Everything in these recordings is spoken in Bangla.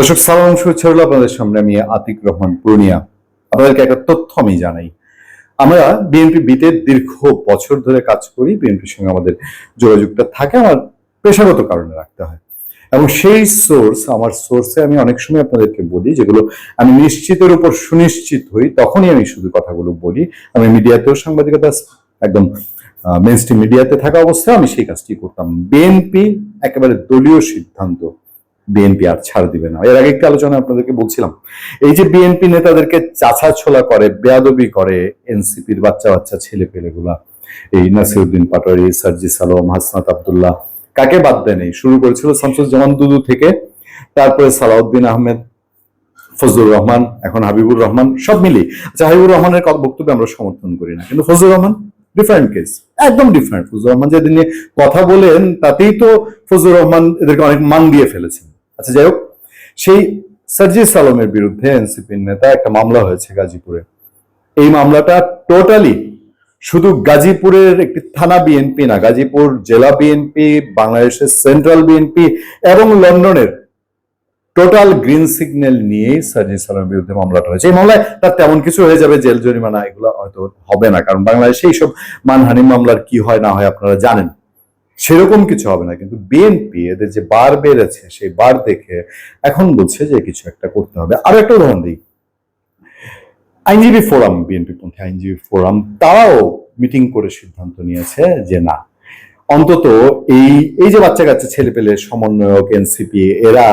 দর্শক, সালাম শুভেচ্ছা আপনাদের সামনে আমি আতিক রহমান পূর্ণিয়া। আপনাদেরকে একটা তথ্য আমি জানাই। আমরা বিএনপি বিতে দীর্ঘ বছর ধরে কাজ করি, বিএনপির সঙ্গে আমাদের যোগাযোগটা থাকে, আমার পেশাগত কারণে রাখতে হয়। এবং সেই সোর্স, আমার সোর্সে আমি অনেক সময় আপনাদেরকে বলি, যেগুলো আমি নিশ্চিতের উপর সুনিশ্চিত হই, তখনই আমি শুধু কথাগুলো বলি। আমি মিডিয়াতেও সাংবাদিকতা, একদম মেন স্ট্রিম মিডিয়াতে থাকা অবস্থায় আমি সেই কাজটি করতাম। বিএনপি একেবারে দলীয় সিদ্ধান্ত। বিএনপি আর ছাড় দিবে না। এর আগে একটি আলোচনা আপনাদেরকে বলছিলাম। এই যে বিএনপি নেতাদেরকে চাছা ছোলা করে, বেয়াদবি করে, এনসিপির বাচ্চা বাচ্চা ছেলে পেলেগুলা, এই নাসিরুদ্দিন পাটোয়ারি, সার্জিস আলম, হাসনাত আবদুল্লাহ, কাকে বাদ দেয় নেই? শুরু করেছিল শামসুজ্জামান দুদু থেকে, তারপরে সালাউদ্দিন আহমেদ, ফজলুর রহমান, এখন হাবিবুর রহমান, সব মিলিয়ে। আচ্ছা হাবিবুর রহমানের বক্তব্য আমরা সমর্থন করি না, কিন্তু ফজলুর রহমান ডিফারেন্ট কেস একদম ডিফারেন্ট ফজলুর রহমান যেদিন নিয়ে কথা বলেন, তাতেই তো ফজলুর রহমান এদেরকে অনেক মান দিয়ে ফেলেছেন। আচ্ছা যাই হোক, সেই সার্জিস সালমের বিরুদ্ধে এনসিপির নেতা একটা মামলা হয়েছে গাজীপুরে। এই মামলাটা টোটালি শুধু গাজীপুরের একটি থানা বিএনপি না, গাজীপুর জেলা বিএনপি বাংলাদেশের সেন্ট্রাল বিএনপি এবং লন্ডনের টোটাল গ্রিন সিগন্যাল নিয়েই সার্জিস আলমের বিরুদ্ধে মামলাটা হয়েছে। এই মামলায় তার তেমন কিছু হয়ে যাবে, জেল জরিমানা এগুলো হয়তো হবে না, কারণ বাংলাদেশে এইসব মানহানি মামলার কি হয় না হয় আপনারা জানেন। সেরকম কিছু হবে না। কিন্তু বিএনপি এদের যে বার বেড়েছে, সেই বার দেখে এখন বলছে যে কিছু একটা করতে হবে। আরও একটা উদাহরণ দিই। আইনজীবী ফোরাম বিএনপি পন্থী আইনজীবী ফোরাম, তারাও মিটিং করে সিদ্ধান্ত নিয়েছে যে না, অন্তত এই এই যে বাচ্চা কাচ্চা ছেলে পেলে সমন্বয়ক এনসিপি এরা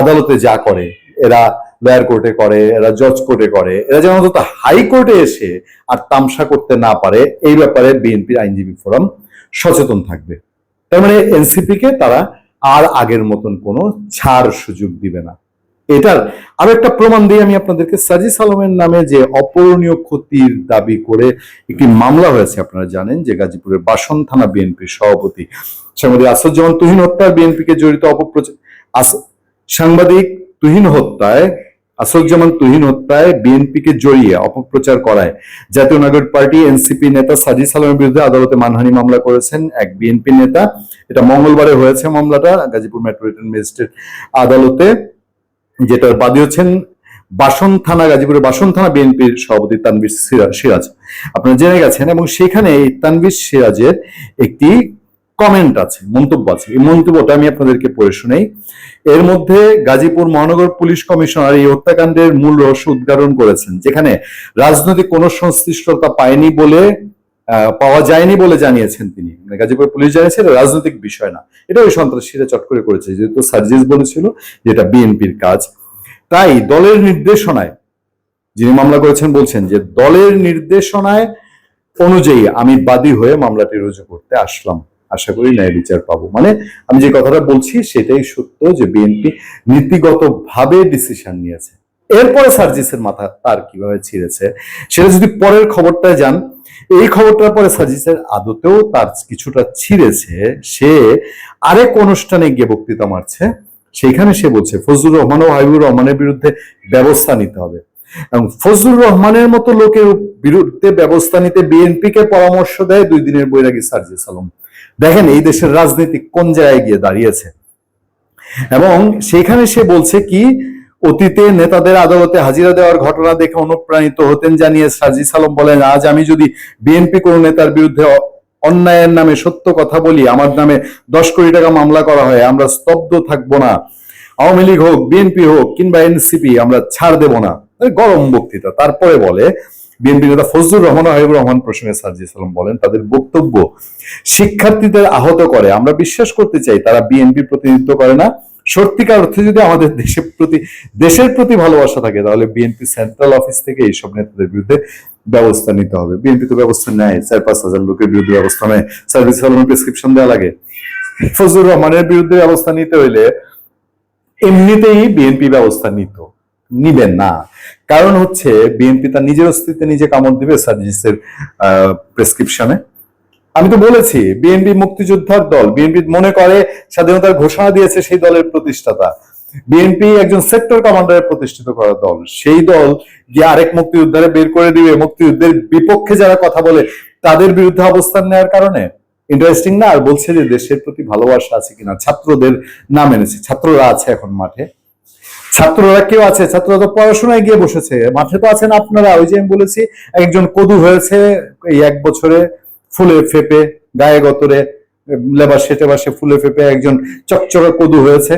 আদালতে যা করে, এরা লয়ার কোর্টে করে, এরা জজ কোর্টে করে, এরা যেন অন্তত হাইকোর্টে এসে আর তামসা করতে না পারে, এই ব্যাপারে বিএনপির আইনজীবী ফোরাম সচেতন থাকবে। তার মানে এনসিপি কে তারা আর আগের মতন কোনো ছাড় সুযোগ দিবে না। এটার আরও একটা প্রমাণ দিয়ে আমি আপনাদেরকে সাজিস আলমের নামে যে অপূরণীয় ক্ষতির দাবি করে একটি মামলা হয়েছে, আপনারা জানেন যে গাজীপুরের বাসন থানা বিএনপির সভাপতি সাংবাদিক আসাদুজ্জামান তুহিন হত্যার বিএনপিকে জড়িত অপপ্রচার সাংবাদিক তুহিন হত্যায় আসাদুজ্জামান তুহিন হত্যায় বিএনপিকে জড়িয়ে অপপ্রচার করায়। জাতীয় নাগরিক পার্টি এনসিপি নেতা সাজিস আলমের বিরুদ্ধে আদালতে মানহানি মামলা করেছেন এক বিএনপি নেতা। এটা মঙ্গলবারে হয়েছে মামলাটা, গাজীপুর মেট্রোপলিটন ম্যাজিস্ট্রেট আদালতে, যেটার বাদী হচ্ছেন বাসন থানা, গাজীপুরের বাসন থানা বিএনপির সভাপতি তানবির সিরা- সিরাজ। আপনারা জেনে গেছেন এবং সেখানে এই তানবির সিরাজের একটি কমেন্ট আছে, মন্তব্য আছে। এই মন্তব্যটা আমি আপনাদেরকে পড়ে শুনেই। এর মধ্যে গাজীপুর মহানগর পুলিশ কমিশনার এই হত্যাকাণ্ডের মূল রহস্য উদ্ঘাটন করেছেন, যেখানে রাজনৈতিক কোনো সংশ্লিষ্টতা পায়নি বলে পাওয়া যায়নি বলে জানিয়েছেন তিনি। মানে গাজীপুর পুলিশ জানিয়েছে রাজনৈতিক বিষয় না। এটা ওই সন্ত্রাসীরা চট করে করেছে, যেহেতু সার্জিস বলেছিল যে এটা বিএনপির কাজ। তাই দলের নির্দেশনায়, যিনি মামলা করেছেন বলছেন যে দলের নির্দেশনায় অনুযায়ী আমি বাদী হয়ে মামলাটি রুজু করতে আসলাম। আশা করি ন্যায় বিচার পাবো। মানে আমি যে কথাটা বলছি সেটাই সত্য যে বিএনপি নীতিগত ভাবে ডিসিশন নিয়েছে। এরপরে সার্জিসের মাথা তার কীভাবে ছিঁড়েছে, সেটা যদি পরের খবরটায় যান, এই খবরটার পরে সার্জিসের আদতেও তার কিছুটা ছিঁড়েছে। সে আরেক অনুষ্ঠানে গিয়ে বক্তৃতা মারছে, সেখানে সে বলছে, ফজলুর রহমান ও হাবিবুর রহমানের বিরুদ্ধে ব্যবস্থা নিতে হবে। এবং ফজলুর রহমানের মতো লোকের বিরুদ্ধে ব্যবস্থা নিতে বিএনপি কে পরামর্শ দেয় দুই দিনের বৈরাগী সার্জিস আলম দেখেন, এই দেশের রাজনীতি কোন জায়গায় গিয়ে দাঁড়িয়েছে? এবং সেখানে সে বলছে কি, অতীতে নেতাদের আদালতে হাজিরা দেওয়ার ঘটনা দেখে অনুপ্রাণিত হতেন জানিয়ে সার্জিস আলম বলেন, আজ আমি যদি বিএনপি কোন নেতার বিরুদ্ধে অন্যায়ের নামে সত্য কথা বলি, আমার নামে দশ কোটি টাকা মামলা করা হয়, আমরা স্তব্ধ থাকব না। আওয়ামী লীগ হোক, বিএনপি হোক কিংবা এনসিপি, আমরা ছাড় দেব না। গরম বক্তৃতা। তারপরে বলে, বিএনপি নেতা ফজলুর রহমান হাবিবুর রহমান প্রসঙ্গে সার্জিস আলম বলেন, তাদের বক্তব্য, শিক্ষার্থীদের আহত করে। আমরা বিশ্বাস করতে চাই, তারা বিএনপি প্রতিনিধিত্ব করে না। সত্যিকার অর্থে যদি আমাদের দেশের প্রতি দেশের প্রতি ভালোবাসা থাকে, তাহলে বিএনপি সেন্ট্রাল অফিস থেকে এইসব নেতাদের বিরুদ্ধে ব্যবস্থা নিতে হবে। বিএনপি তো ব্যবস্থা নেয়, চার পাঁচ হাজার লোকের বিরুদ্ধে ব্যবস্থা নেয়। সার্ভিস আলমের প্রেসক্রিপশন দেওয়া লাগে। ফজলুর রহমানের বিরুদ্ধে ব্যবস্থা নিতে হইলে এমনিতেই বিএনপি ব্যবস্থা নিত। নিবেন না। কারণ হচ্ছে বিএনপি তার নিজের অস্তিত্বে নিজে কামড় দিবে সার্জিসের প্রেসক্রিপশনে আমি তো বলেছি, বিএনপি মুক্তিযোদ্ধার দল, বিএনপি মনে করে স্বাধীনতার ঘোষণা দিয়েছে সেই দলের প্রতিষ্ঠাতা। বিএনপি একজন সেক্টর কমান্ডারের প্রতিষ্ঠিত করা দল। সেই দল গিয়ে আরেক মুক্তিযোদ্ধারে বের করে দিবে। মুক্তিযুদ্ধের বিপক্ষে যারা কথা বলে, তাদের বিরুদ্ধে অবস্থান নেওয়ার কারণে। ইন্টারেস্টিং না? আর বলছে যে দেশের প্রতি ভালোবাসা আছে কিনা? ছাত্রদের নাম এনেছে। ছাত্ররা আছে এখন মাঠে। ছাত্ররা কেউ আছে? ছাত্ররা তো পড়াশোনায় গিয়ে বসেছে। মাঠে তো আছেন আপনারা। ওই যে আমি বলেছি, একজন কদু হয়েছে এই এক বছরে ফুলে ফেপে, গায়ে গতরে, লেবার সেটে বাসে ফুলে ফেপে একজন চকচকে কদু হয়েছে।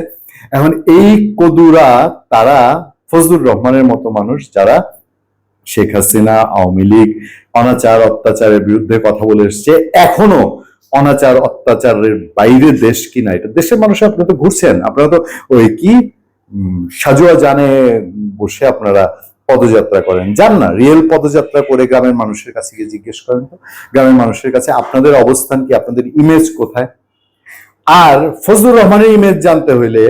এখন এই কদুরা তারা ফজলুর রহমানের মতো মানুষ যারা শেখ হাসিনা, আওয়ামী লীগ, অনাচার, অত্যাচারের বিরুদ্ধে কথা বলে এসছে। এখনও অনাচার, অত্যাচারের বাইরে দেশ কিনা এটা দেশের মানুষ আপনারা তো ঘুরছেন। আপনারা তো ওই কি? সাজুয়া জানে বসে আপনারা পদযাত্রা করেন। যান না, রিয়েল পদযাত্রা করে গ্রামের মানুষের কাছে গিয়ে জিজ্ঞেস করেন তো। গ্রামের মানুষের কাছে আপনাদের অবস্থান কি, আপনাদের ইমেজ কোথায়? আর ফজলুর রহমানের ইমেজ জানতে হইলে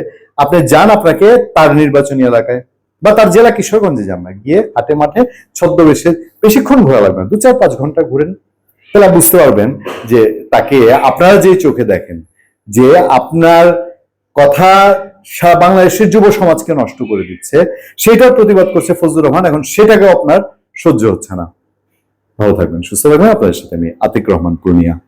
আপনি যান আপনাকে তার নির্বাচনী এলাকায় বা তার জেলা কিশোরগঞ্জে যান না। গিয়ে হাটে মাঠে ছদ্মবেশে বেশিক্ষণ ঘোরা লাগবে না, দু চার পাঁচ ঘণ্টা ঘুরেন। তাহলে বুঝতে পারবেন যে তাকে আপনারা যে চোখে দেখেন, যে আপনার কথা সা- বাংলাদেশের যুব সমাজকে নষ্ট করে দিচ্ছে। সেটার প্রতিবাদ করছে ফজলুর রহমান। এখন সেটাকে আপনার সহ্য হচ্ছে না। ভালো থাকবেন, সুস্থ থাকবেন। আপনাদের সাথে আমি আতিক রহমান, পূর্ণিয়া।